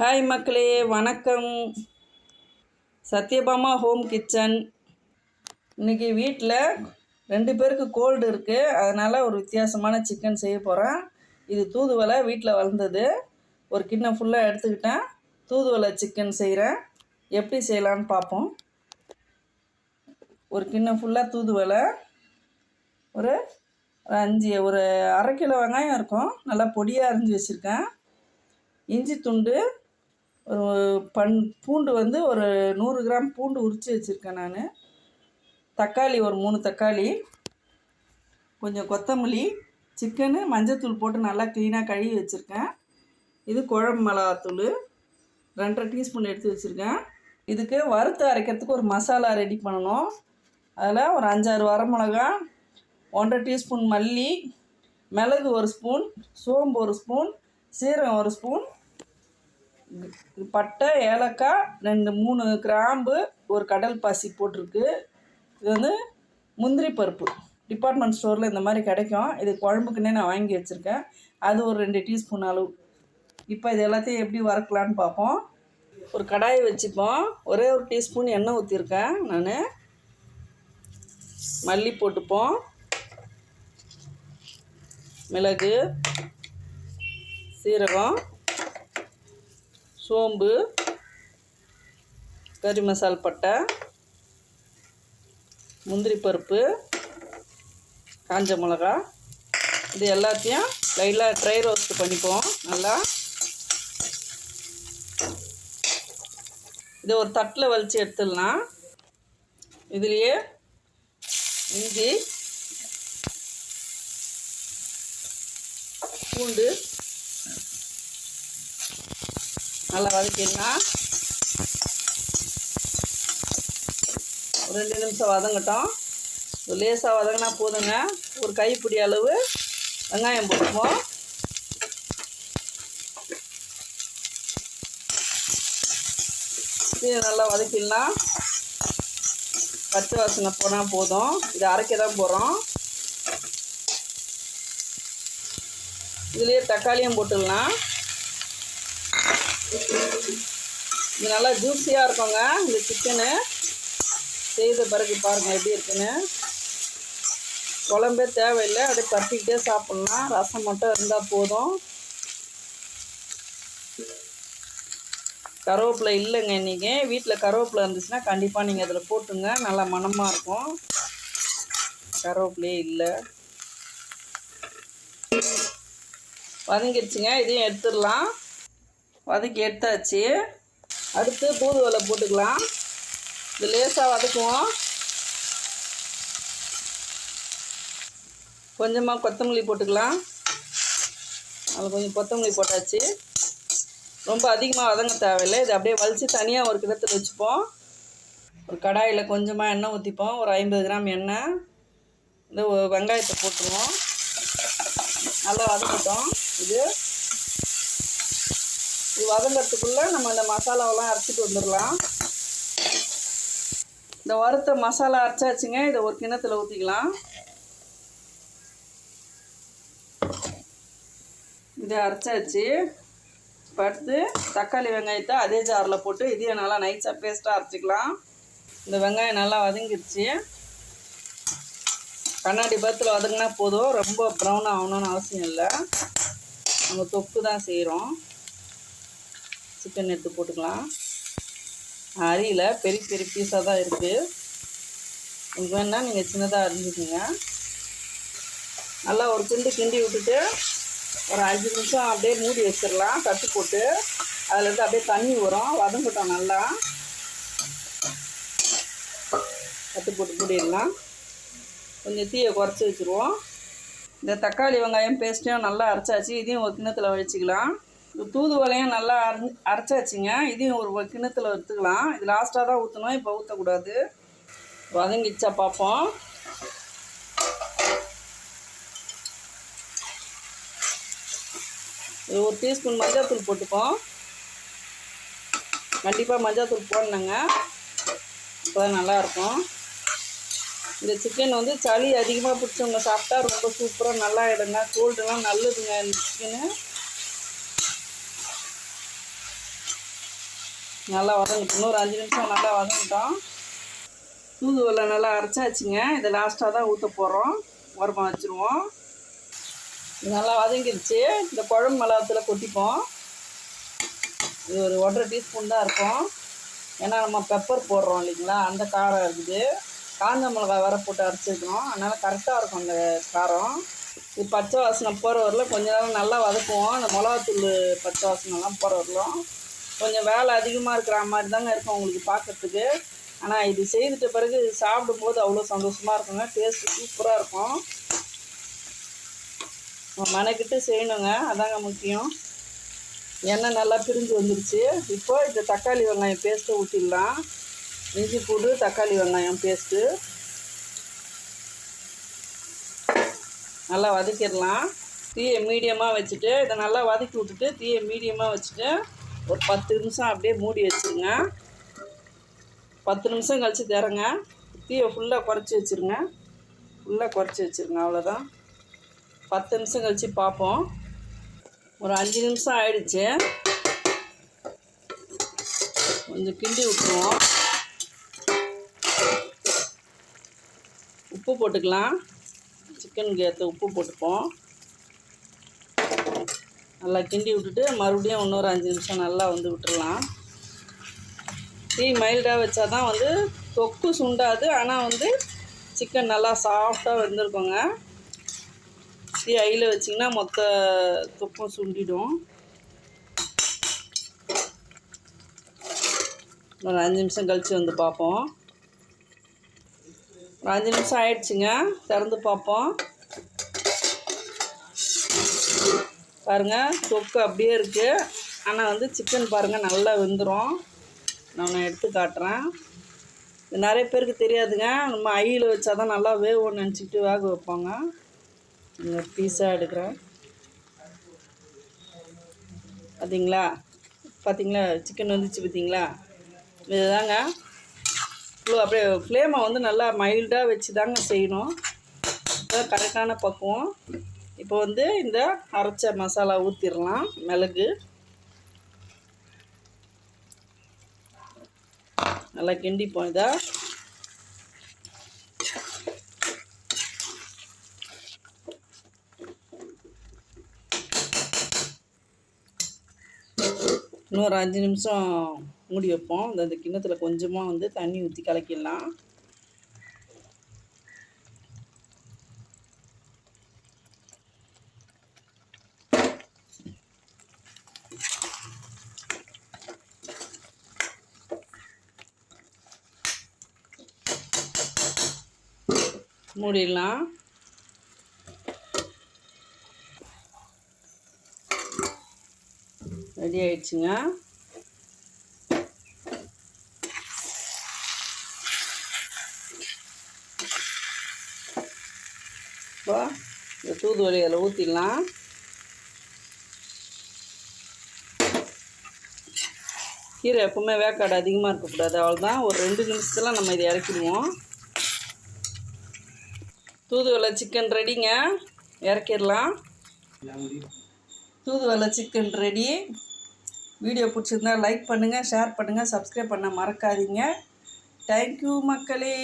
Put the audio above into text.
Hi மக்களே. வணக்கம். Sathyabama home kitchen. இன்றைக்கி வீட்டில் ரெண்டு பேருக்கு கோல்டு இருக்குது அதனால் ஒரு வித்தியாசமான சிக்கன் செய்ய போகிறேன் இது தூதுவளை வீட்டில் வளர்ந்தது. ஒரு கிண்ணம் ஃபுல்லாக எடுத்துக்கிட்டேன். தூதுவளை சிக்கன் செய்கிறேன் எப்படி செய்யலான்னு பார்ப்போம். ஒரு கிண்ணம் ஃபுல்லாக தூதுவலை ஒரு ஒரு அஞ்சு ஒரு அரை கிலோ வெங்காயம் இருக்கும். நல்லா பொடியாக அரிஞ்சு வச்சுருக்கேன். இஞ்சி துண்டு ஒரு பன் பூண்டு வந்து ஒரு நூறு கிராம் பூண்டு உரித்து வச்சுருக்கேன் நான். தக்காளி ஒரு மூணு தக்காளி கொஞ்சம் கொத்தமல்லி சிக்கனு மஞ்சத்தூள் போட்டு நல்லா க்ளீனாக கழுவி வச்சுருக்கேன். இது குழம்பு மிளகாத்தூள் ரெண்டரை டீஸ்பூன் எடுத்து வச்சுருக்கேன். இதுக்கு வறுத்து அரைக்கிறதுக்கு ஒரு மசாலா ரெடி பண்ணணும். அதில் ஒரு அஞ்சாறு வரமிளகா ஒன்றரை டீஸ்பூன் மல்லி மிளகு ஒரு ஸ்பூன் சோம்பு ஒரு ஸ்பூன் சீரகம் ஒரு ஸ்பூன் பட்டை ஏலக்காய் ரெண்டு மூணு கிராம்பு ஒரு கடல் பாசி போட்டிருக்கு. இது வந்து முந்திரி பருப்பு. டிபார்ட்மெண்ட் ஸ்டோரில் இந்த மாதிரி கிடைக்கும். இது குழம்புக்குன்னே நான் வாங்கி வச்சுருக்கேன். அது ஒரு ரெண்டு டீஸ்பூன் அளவு. இப்போ இது எல்லாத்தையும் எப்படி வறுக்கலான்னு பார்ப்போம். ஒரு கடாயை வச்சுப்போம். ஒரே ஒரு டீஸ்பூன் எண்ணெய் ஊற்றிருக்கேன் நான். மல்லி போட்டுப்போம். மிளகு சீரகம். சோம்பு கறி மசால் பட்டை முந்திரி பருப்பு காஞ்ச மிளகா. இது எல்லாத்தையும் லைட்டாக ட்ரை ரோஸ்ட் பண்ணிப்போம் நல்லா. இதை ஒரு தட்டில் வலித்து எடுத்துடலாம். இதுலேயே இஞ்சி பூண்டு நல்லா வதக்கிடலாம். ரெண்டு நிமிஷம் வதங்கட்டும். லேசாக வதங்கினா போதுங்க. ஒரு கைப்பிடி அளவு வெங்காயம் போட்டுப்போம் இது நல்லா வதக்கிடலாம். பச்சை வாசனை போனால் போதும். இது அரைக்க தான் போகிறோம் இதுலேயே தக்காளியும் போட்டுடலாம். இது நல்லா ஜூஸியாக இருக்குங்க இந்த சிக்கனு செய்த பிறகு பாருங்கள் எப்படி இருக்குன்னு. குழம்பே தேவையில்லை அப்படியே பற்றிக்கிட்டே சாப்பிட்லாம். ரசம் மட்டும் இருந்தால் போதும். கருவேப்பிலை இல்லைங்க இன்றைக்கி வீட்டில் கருவேப்பிலை இருந்துச்சுன்னா கண்டிப்பாக நீங்கள் அதில் போட்டுங்க நல்லா மணமாக இருக்கும். கருவேப்பிலையே இல்லை. வதங்கிடுச்சுங்க இதையும் எடுத்துடலாம். வதக்கி எடுத்தாச்சு. அடுத்து தூதுவலை போட்டுக்கலாம். இது லேசாக வதக்குவோம். கொஞ்சமாக கொத்தமல்லி போட்டுக்கலாம். அதில் கொஞ்சம் கொத்தமல்லி போட்டாச்சு. ரொம்ப அதிகமாக வதங்க தேவையில்லை. இது அப்படியே வலித்து தனியாக ஒரு கிடத்தில் வச்சுப்போம். ஒரு கடாயில் கொஞ்சமாக எண்ணெய் ஊற்றிப்போம் ஒரு ஐம்பது கிராம் எண்ணெய். இந்த வெங்காயத்தை போட்டுருவோம். நல்லா வதக்கிட்டோம். இது இது வதங்கிறதுக்குள்ளே நம்ம இந்த மசாலாவெல்லாம் அரைச்சிட்டு வந்துடலாம். இந்த வறுத்த மசாலா அரைச்சாச்சுங்க இதை ஒரு கிணத்துல ஊற்றிக்கலாம் இதை அரைச்சாச்சு. படுத்து அடுத்து தக்காளி வெங்காயத்தை அதே ஜாரில் போட்டு இதையும் நல்லா நைஸாக பேஸ்ட்டாக அரைச்சிக்கலாம். இந்த வெங்காயம் நல்லா வதங்கிடுச்சு கண்ணாடி பத்தில் வதங்கினா போதும். ரொம்ப ப்ரௌன் ஆகணும்னு அவசியம் இல்லை. நம்ம தொக்கு தான் செய்கிறோம் சிக்கன் எடுத்து போட்டுக்கலாம். அரியில் பெரிய பெரிய பீஸாக தான் இருக்குது உங்களுக்கு வேணால் நீங்கள் சின்னதாக அரிஞ்சுக்கோங்க. நல்லா ஒரு கிண்டு கிண்டி விட்டுட்டு ஒரு அஞ்சு நிமிஷம் அப்படியே மூடி வச்சிடலாம். தட்டு போட்டு அதுலேருந்து அப்படியே தண்ணி வரும். வதங்கட்டும் நல்லா. தட்டு போட்டு மூடிடலாம். கொஞ்சம் தீயை குறைச்சி வச்சுருவோம். இந்த தக்காளி வெங்காயம் பேஸ்ட்டையும் நல்லா அரைச்சாச்சு. இதையும் ஒரு கிண்ணத்தில் வச்சுக்கலாம் தூதுவலையும் நல்லா அரை அரைச்சாச்சுங்க. இதையும் ஒரு கிணத்துல எடுத்துக்கலாம். இது லாஸ்ட்டாக தான் ஊற்றணும் இப்போ ஊற்றக்கூடாது வதங்கிச்சா பார்ப்போம் இது ஒரு டீஸ்பூன் மஞ்சாத்தூள் போட்டுப்போம். கண்டிப்பாக மஞ்சாத்தூள் போடணுங்க. இப்போ நல்லாயிருக்கும் இந்த சிக்கன் வந்து சளி அதிகமாக பிடிச்சவங்க சாப்பிட்டா ரொம்ப சூப்பராக நல்லா ஆகிடுங்க கோல்டுலாம் நல்லதுங்க இந்த சிக்கனு நல்லா வதங்கட்டும். இன்னொரு அஞ்சு நிமிஷம் நல்லா வதங்கட்டும். தூதுவளை நல்லா அரைச்சாச்சுங்க. இதை லாஸ்ட்டாக தான் ஊற்ற போகிறோம் உரமா வச்சுருவோம். இது நல்லா வதங்கிடுச்சு இந்த குழம்பு மிளகாத்தில் கொட்டிப்போம். இது ஒரு ஒன்றரை டீஸ்பூன் தான் இருக்கும். ஏன்னா நம்ம பெப்பர் போடுறோம் இல்லைங்களா? அந்த காரம் இருக்குது. காஞ்ச மிளகா வேற போட்டு அரைச்சிருக்கோம். அதனால் கரெக்டாக இருக்கும் அந்த காரம். இது பச்சை வாசனை போகிற வரல. கொஞ்ச நேரம் நல்லா வதக்குவோம். அந்த மிளகாத்தூள் பச்சை வாசனைலாம் போகிற வரலும் கொஞ்சம் வேலை அதிகமாக இருக்கிற மாதிரி தாங்க இருக்கும் உங்களுக்கு பார்க்கறதுக்கு. ஆனால் இது செய்துட்ட பிறகு சாப்பிடும்போது அவ்வளோ சந்தோஷமாக இருக்குங்க. டேஸ்ட்டு சூப்பராக இருக்கும். மனக்கிட்டு செய்யணுங்க. அதாங்க முக்கியம். எண்ணெய் நல்லா பிரிஞ்சு வந்துருச்சு. இப்போ இந்த தக்காளி வெங்காயம் பேஸ்ட்டை ஊற்றிடலாம் இஞ்சி பூண்டு தக்காளி வெங்காயம் பேஸ்ட்டு நல்லா வதக்கிடலாம். தீயை மீடியமாக வச்சுட்டு இதை நல்லா வதக்கி விட்டுட்டு தீயை மீடியமாக வச்சுட்டு ஒரு பத்து நிமிஷம் அப்படியே மூடி வச்சுருங்க. பத்து நிமிஷம் கழித்து தரங்க. தீயை ஃபுல்லாக குறைச்சி வச்சுருங்க. ஃபுல்லாக குறைச்சி வச்சுருங்க அவ்வளோதான் பத்து நிமிஷம் கழித்து பார்ப்போம். ஒரு அஞ்சு நிமிஷம் ஆயிடுச்சு. கொஞ்சம் கிண்டி விட்டுருவோம். உப்பு போட்டுக்கலாம். சிக்கனுக்கு ஏற்ற உப்பு போட்டுப்போம். நல்லா கிண்டி விட்டுட்டு மறுபடியும் இன்னொரு அஞ்சு நிமிஷம் நல்லா வந்து விட்டுடலாம் டீ மைல்டாக வச்சா தான் வந்து தொக்கு சுண்டாது ஆனால் வந்து சிக்கன் நல்லா சாஃப்டாக வெந்திருக்கோங்க. டீ ஐயில் வச்சிங்கன்னா மொத்த தொக்கும் சுண்டிடும். ஒரு அஞ்சு நிமிஷம் கழித்து வந்து பார்ப்போம். ஒரு அஞ்சு நிமிஷம் ஆயிடுச்சுங்க திறந்து பார்ப்போம். பாருங்கள் தொக்கு அப்படியே இருக்குது ஆனால் வந்து சிக்கன் பாருங்கள் நல்லா வெந்துடும் நான் எடுத்து காட்டுறேன். இது நிறைய பேருக்கு தெரியாதுங்க. நம்ம ஐயில் வச்சா தான் நல்லா வேகும்னு நினச்சிக்கிட்டு வேக வைப்பாங்க. இங்கே பீஸாக எடுக்கிறேன். பார்த்தீங்களா பார்த்தீங்களா சிக்கன் வந்துச்சு பார்த்தீங்களா இதுதாங்க. இவ்வளோ அப்படியே ஃப்ளேமை வந்து நல்லா மைல்டாக வச்சு தாங்க செய்யணும் கரெக்டான பக்குவம். இப்போ வந்து இந்த அரைச்ச மசாலா ஊற்றிடலாம் மிளகு. நல்லா கிண்டிப்போம் இதை. இன்னொரு அஞ்சு நிமிஷம் மூடி வைப்போம். இந்த கிண்ணத்தில் கொஞ்சமாக வந்து தண்ணி ஊற்றி கலக்கிடலாம். மூடிடலாம். ரெடி ஆயிடுச்சுங்க. இப்போ இந்த தூதுவளி அதில் ஊற்றிடலாம் கீரை எப்பவுமே வேக்காடு அதிகமாக இருக்கக்கூடாது. அவ்வளோதான் ஒரு ரெண்டு நிமிஷத்தில் நம்ம இதை இறக்கிடுவோம். தூதுவளை சிக்கன் ரெடிங்க இறக்கிடலாம். தூதுவளை சிக்கன் ரெடி வீடியோ பிடிச்சிருந்தா லைக் பண்ணுங்கள் ஷேர் பண்ணுங்கள் சப்ஸ்கிரைப் பண்ண மறக்காதீங்க. தேங்க்யூ மக்களே.